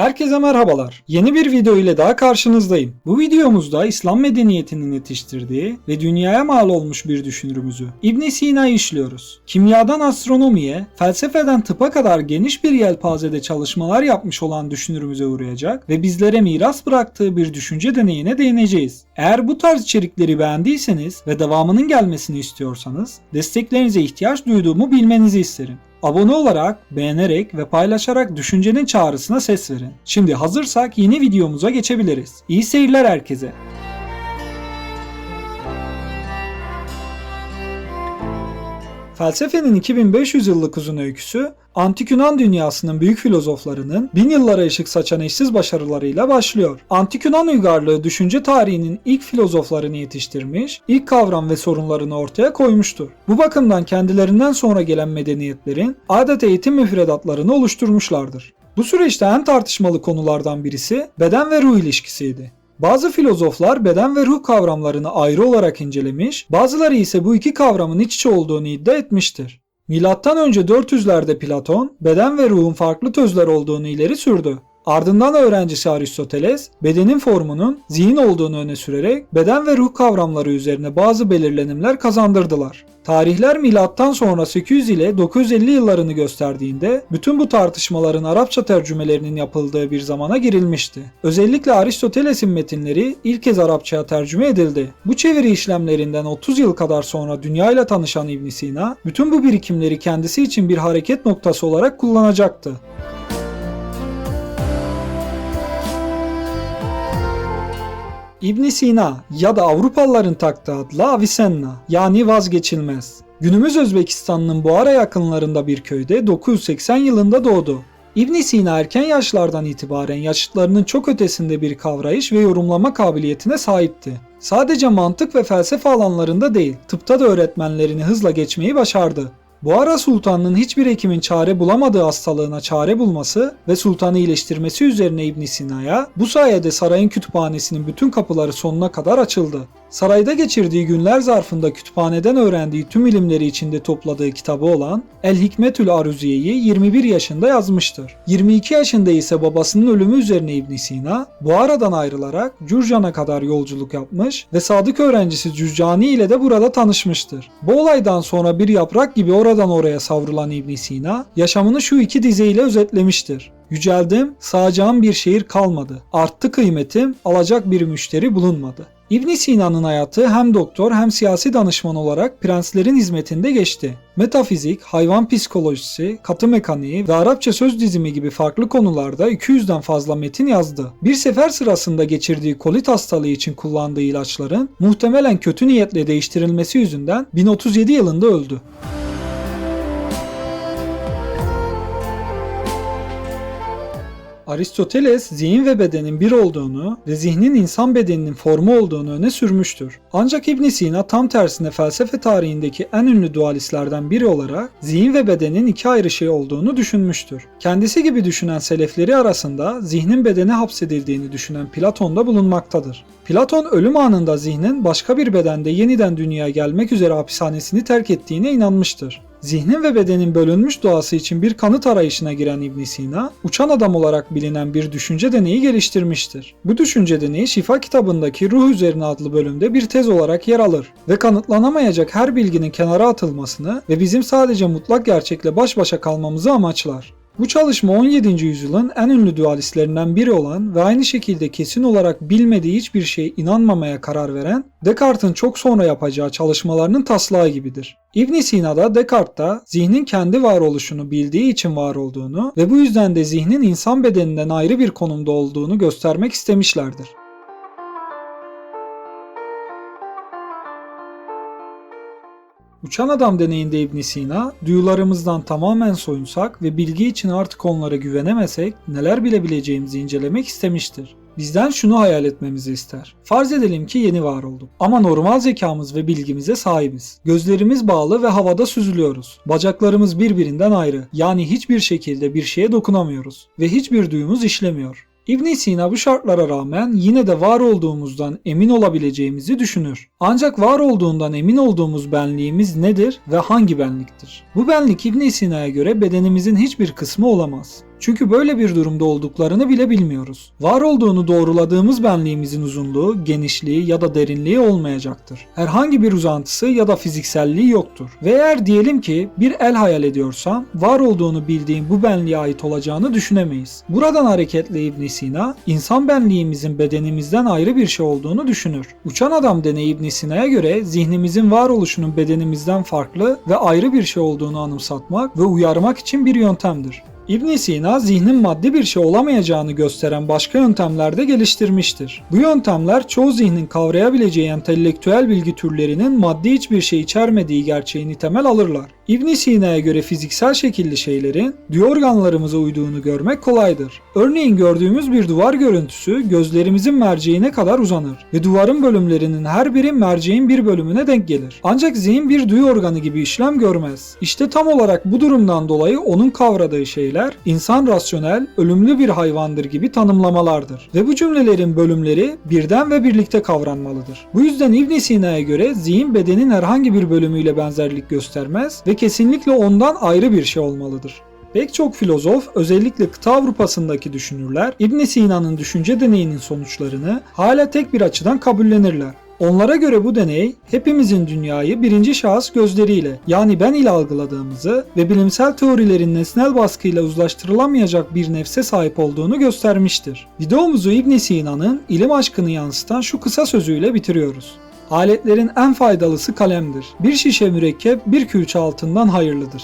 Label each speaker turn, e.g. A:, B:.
A: Herkese merhabalar. Yeni bir video ile daha karşınızdayım. Bu videomuzda İslam medeniyetinin yetiştirdiği ve dünyaya mal olmuş bir düşünürümüzü İbn Sina'yı işliyoruz. Kimyadan astronomiye, felsefeden tıpa kadar geniş bir yelpazede çalışmalar yapmış olan düşünürümüze uğrayacak ve bizlere miras bıraktığı bir düşünce deneyine değineceğiz. Eğer bu tarz içerikleri beğendiyseniz ve devamının gelmesini istiyorsanız desteklerinize ihtiyaç duyduğumu bilmenizi isterim. Abone olarak, beğenerek ve paylaşarak düşüncenin çağrısına ses verin. Şimdi hazırsak yeni videomuza geçebiliriz. İyi seyirler herkese. Felsefenin 2500 yıllık uzun öyküsü, Antik Yunan dünyasının büyük filozoflarının bin yıllara ışık saçan eşsiz başarılarıyla başlıyor. Antik Yunan uygarlığı düşünce tarihinin ilk filozoflarını yetiştirmiş, ilk kavram ve sorunlarını ortaya koymuştur. Bu bakımdan kendilerinden sonra gelen medeniyetlerin adet eğitim müfredatlarını oluşturmuşlardır. Bu süreçte en tartışmalı konulardan birisi beden ve ruh ilişkisiydi. Bazı filozoflar beden ve ruh kavramlarını ayrı olarak incelemiş, bazıları ise bu iki kavramın iç içe olduğunu iddia etmiştir. Milattan önce 400'lerde Platon, beden ve ruhun farklı tözler olduğunu ileri sürdü. Ardından öğrencisi Aristoteles, bedenin formunun zihin olduğunu öne sürerek beden ve ruh kavramları üzerine bazı belirlenimler kazandırdılar. Tarihler milattan sonra 800 ile 950 yıllarını gösterdiğinde bütün bu tartışmaların Arapça tercümelerinin yapıldığı bir zamana girilmişti. Özellikle Aristoteles'in metinleri ilk kez Arapçaya tercüme edildi. Bu çeviri işlemlerinden 30 yıl kadar sonra dünyayla tanışan İbn Sina, bütün bu birikimleri kendisi için bir hareket noktası olarak kullanacaktı. İbn Sina ya da Avrupalıların taktığı adla Avicenna yani vazgeçilmez. Günümüz Özbekistan'ın Buhara yakınlarında bir köyde 980 yılında doğdu. İbn Sina erken yaşlardan itibaren yaşıtlarının çok ötesinde bir kavrayış ve yorumlama kabiliyetine sahipti. Sadece mantık ve felsefe alanlarında değil, tıpta da öğretmenlerini hızla geçmeyi başardı. Buhara Sultanı'nın hiçbir hekimin çare bulamadığı hastalığına çare bulması ve sultanı iyileştirmesi üzerine İbn Sina'ya bu sayede sarayın kütüphanesinin bütün kapıları sonuna kadar açıldı. Sarayda geçirdiği günler zarfında kütüphaneden öğrendiği tüm ilimleri içinde topladığı kitabı olan El Hikmetül Aruziye'yi 21 yaşında yazmıştır. 22 yaşında ise babasının ölümü üzerine İbn Sina, Buhara'dan ayrılarak Cürcan'a kadar yolculuk yapmış ve sadık öğrencisi Cüccani ile de burada tanışmıştır. Bu olaydan sonra bir yaprak gibi oradan oraya savrulan İbn Sina, yaşamını şu iki dizeyle özetlemiştir. Yüceldim, sağacağım bir şehir kalmadı. Arttı kıymetim, alacak bir müşteri bulunmadı. İbn Sina'nın hayatı hem doktor hem siyasi danışman olarak prenslerin hizmetinde geçti. Metafizik, hayvan psikolojisi, katı mekaniği ve Arapça söz dizimi gibi farklı konularda 200'den fazla metin yazdı. Bir sefer sırasında geçirdiği kolit hastalığı için kullandığı ilaçların muhtemelen kötü niyetle değiştirilmesi yüzünden 1037 yılında öldü. Aristoteles zihin ve bedenin bir olduğunu ve zihnin insan bedeninin formu olduğunu öne sürmüştür. Ancak İbn Sina tam tersine felsefe tarihindeki en ünlü dualistlerden biri olarak zihin ve bedenin iki ayrı şey olduğunu düşünmüştür. Kendisi gibi düşünen selefleri arasında zihnin bedene hapsedildiğini düşünen Platon da bulunmaktadır. Platon ölüm anında zihnin başka bir bedende yeniden dünyaya gelmek üzere hapishanesini terk ettiğine inanmıştır. Zihnin ve bedenin bölünmüş doğası için bir kanıt arayışına giren İbn Sina, uçan adam olarak bilinen bir düşünce deneyi geliştirmiştir. Bu düşünce deneyi Şifa kitabındaki Ruh Üzerine adlı bölümde bir tez olarak yer alır ve kanıtlanamayacak her bilginin kenara atılmasını ve bizim sadece mutlak gerçekle baş başa kalmamızı amaçlar. Bu çalışma 17. yüzyılın en ünlü dualistlerinden biri olan ve aynı şekilde kesin olarak bilmediği hiçbir şeye inanmamaya karar veren Descartes'in çok sonra yapacağı çalışmalarının taslağı gibidir. İbn Sina da Descartes'ta zihnin kendi varoluşunu bildiği için var olduğunu ve bu yüzden de zihnin insan bedeninden ayrı bir konumda olduğunu göstermek istemişlerdir. Uçan Adam deneyinde İbn Sina, duyularımızdan tamamen soyunsak ve bilgi için artık onlara güvenemesek neler bilebileceğimizi incelemek istemiştir. Bizden şunu hayal etmemizi ister. Farz edelim ki yeni var olduk. Ama normal zekamız ve bilgimize sahibiz. Gözlerimiz bağlı ve havada süzülüyoruz. Bacaklarımız birbirinden ayrı. Yani hiçbir şekilde bir şeye dokunamıyoruz. Ve hiçbir duyumuz işlemiyor. İbn Sina bu şartlara rağmen yine de var olduğumuzdan emin olabileceğimizi düşünür. Ancak var olduğundan emin olduğumuz benliğimiz nedir ve hangi benliktir? Bu benlik ibn Sina'ya göre bedenimizin hiçbir kısmı olamaz. Çünkü böyle bir durumda olduklarını bile bilmiyoruz. Var olduğunu doğruladığımız benliğimizin uzunluğu, genişliği ya da derinliği olmayacaktır. Herhangi bir uzantısı ya da fizikselliği yoktur. Ve eğer diyelim ki bir el hayal ediyorsam, var olduğunu bildiğim bu benliğe ait olacağını düşünemeyiz. Buradan hareketle ibn Sina, insan benliğimizin bedenimizden ayrı bir şey olduğunu düşünür. Uçan adam deneyi ibn Sina'ya göre zihnimizin varoluşunun bedenimizden farklı ve ayrı bir şey olduğunu anımsatmak ve uyarmak için bir yöntemdir. İbn Sina zihnin maddi bir şey olamayacağını gösteren başka yöntemler de geliştirmiştir. Bu yöntemler çoğu zihnin kavrayabileceği entelektüel bilgi türlerinin maddi hiçbir şey içermediği gerçeğini temel alırlar. İbn Sina'ya göre fiziksel şekilli şeylerin duyu organlarımıza uyduğunu görmek kolaydır. Örneğin gördüğümüz bir duvar görüntüsü gözlerimizin merceğine kadar uzanır ve duvarın bölümlerinin her biri merceğin bir bölümüne denk gelir. Ancak zihin bir duyu organı gibi işlem görmez. İşte tam olarak bu durumdan dolayı onun kavradığı şeyler insan rasyonel, ölümlü bir hayvandır gibi tanımlamalardır. Ve bu cümlelerin bölümleri birden ve birlikte kavranmalıdır. Bu yüzden ibn Sina'ya göre zihin bedenin herhangi bir bölümüyle benzerlik göstermez ve kesinlikle ondan ayrı bir şey olmalıdır. Pek çok filozof, özellikle kıta Avrupa'sındaki düşünürler, ibn Sina'nın düşünce deneyinin sonuçlarını hala tek bir açıdan kabullenirler. Onlara göre bu deney hepimizin dünyayı birinci şahıs gözleriyle yani ben ile algıladığımızı ve bilimsel teorilerin nesnel baskıyla uzlaştırılamayacak bir nefse sahip olduğunu göstermiştir. Videomuzu İbn Sina'nın ilim aşkını yansıtan şu kısa sözüyle bitiriyoruz. Aletlerin en faydalısı kalemdir. Bir şişe mürekkep bir külçe altından hayırlıdır.